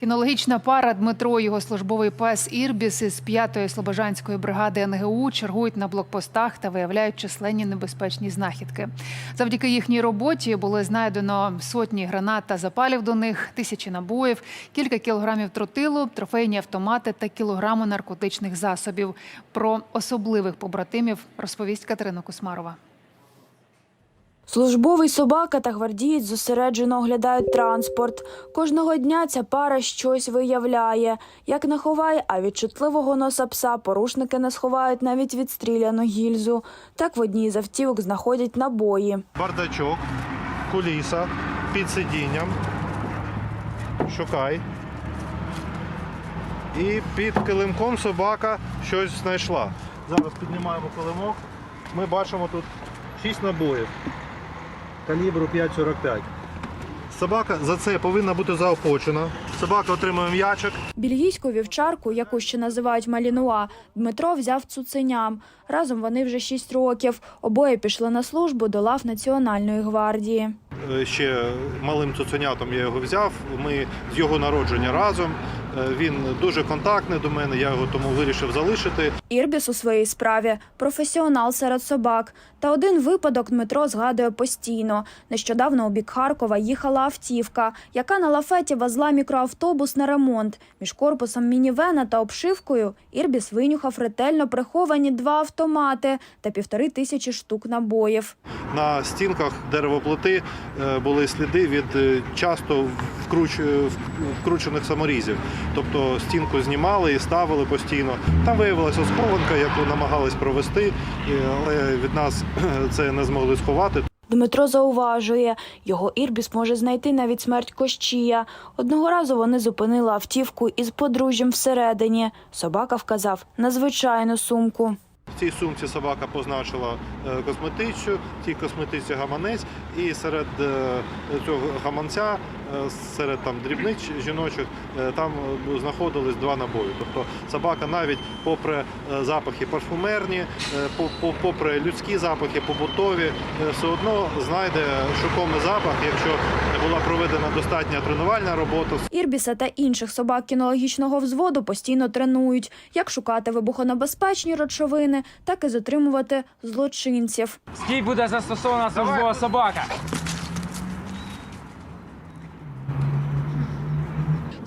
Кінологічна пара Дмитро його службовий пес Ірбіс із 5-ї Слобожанської бригади НГУ чергують на блокпостах та виявляють численні небезпечні знахідки. Завдяки їхній роботі було знайдено сотні гранат та запалів до них, тисячі набоїв, кілька кілограмів тротилу, трофейні автомати та кілограму наркотичних засобів. Про особливих побратимів розповість Катерина Кусмарова. Службовий собака та гвардієць зосереджено оглядають транспорт. Кожного дня ця пара щось виявляє. Як не ховає, а від чутливого носа пса порушники не сховають навіть відстріляну гільзу. Так в одній з автівок знаходять набої. бардачок, куліса під сидінням. Шукай. І під килимком собака щось знайшла. Зараз піднімаємо килимок. Ми бачимо тут 6 набоїв калібру 5,45. Собака за це повинна бути заохочена. Собака отримує м'ячик. Бельгійську вівчарку, яку ще називають Малінуа, Дмитро взяв цуценям. Разом вони вже шість років. Обоє пішли на службу до лав Національної гвардії. Е, Ще малим цуценятом я його взяв. Ми з його народження разом. Е, Він дуже контактний до мене, я його тому вирішив залишити. Ірбіс у своїй справі професіонал серед собак. Та один випадок Дмитро згадує постійно. Нещодавно у бік Харкова їхала автівка, яка на лафеті везла мікроавтобус на ремонт. Між корпусом мінівена та обшивкою Ірбіс винюхав ретельно приховані два автомати та півтори тисячі штук набоїв. На стінках деревоплити е, були сліди від е, часто вкруч... вкручених саморізів. Тобто стінку знімали і ставили постійно. Там виявилася схованка, яку намагались провести, але від нас це не змогли сховати. Дмитро зауважує, його Ірбіс може знайти навіть смерть Кощія. Одного разу вони зупинили автівку із подружжям всередині. Собака вказав на звичайну сумку. В цій сумці собака позначила е, косметичку, в тій косметичці гаманець, і серед е, цього гаманця, серед там дрібниць жіночих, е, там е, знаходились два набої. Тобто собака навіть попри е, запахи парфумерні, е, по- по- попри людські запахи, побутові, е, все одно знайде шукомий запах, якщо була проведена достатня тренувальна робота. Ірбіса та інших собак кінологічного взводу постійно тренують, як шукати вибухонебезпечні речовини, так і затримувати злочинців. Стій буде застосована службова собака.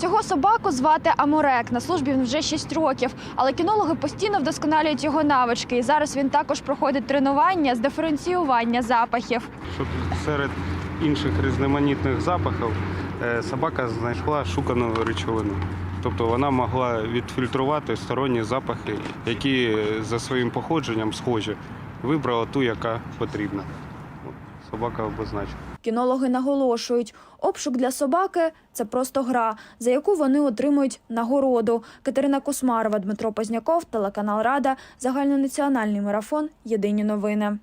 Цього собаку звати Аморек. На службі він вже 6 років, але кінологи постійно вдосконалюють його навички. І зараз він також проходить тренування з диференціювання запахів. щоб серед інших різноманітних запахів е, собака знайшла шукану речовину. Тобто вона могла відфільтрувати сторонні запахи, які за своїм походженням схожі. Вибрала ту, яка потрібна. Собака обозначена. Кінологи наголошують, обшук для собаки це просто гра, за яку вони отримують нагороду. Катерина Космарова, Дмитро Позняков, телеканал Рада, загальнонаціональний марафон. Єдині новини.